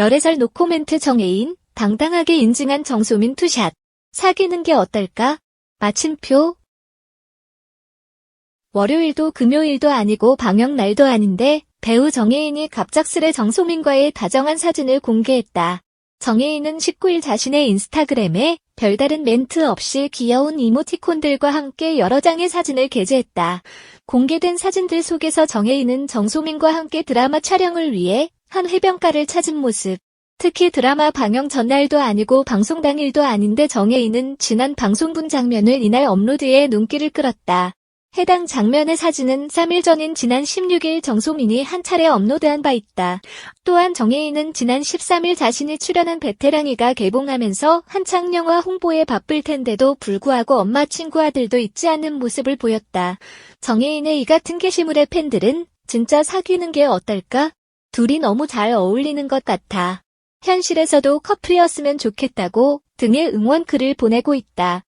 열애설 노코멘트 정혜인, 당당하게 인증한 정소민 투샷. 사귀는 게 어떨까? 마침표. 월요일도 금요일도 아니고 방역날도 아닌데 배우 정혜인이 갑작스레 정소민과의 다정한 사진을 공개했다. 정혜인은 19일 자신의 인스타그램에 별다른 멘트 없이 귀여운 이모티콘들과 함께 여러 장의 사진을 게재했다. 공개된 사진들 속에서 정혜인은 정소민과 함께 드라마 촬영을 위해 한 해변가를 찾은 모습. 특히 드라마 방영 전날도 아니고 방송 당일도 아닌데 정혜인은 지난 방송분 장면을 이날 업로드해 눈길을 끌었다. 해당 장면의 사진은 3일 전인 지난 16일 정소민이 한 차례 업로드한 바 있다. 또한 정혜인은 지난 13일 자신이 출연한 베테랑이가 개봉하면서 한창 영화 홍보에 바쁠 텐데도 불구하고 엄마 친구 아들도 잊지 않는 모습을 보였다. 정혜인의 이 같은 게시물의 팬들은 진짜 사귀는 게 어떨까? 둘이 너무 잘 어울리는 것 같아. 현실에서도 커플이었으면 좋겠다고 등의 응원 글을 보내고 있다.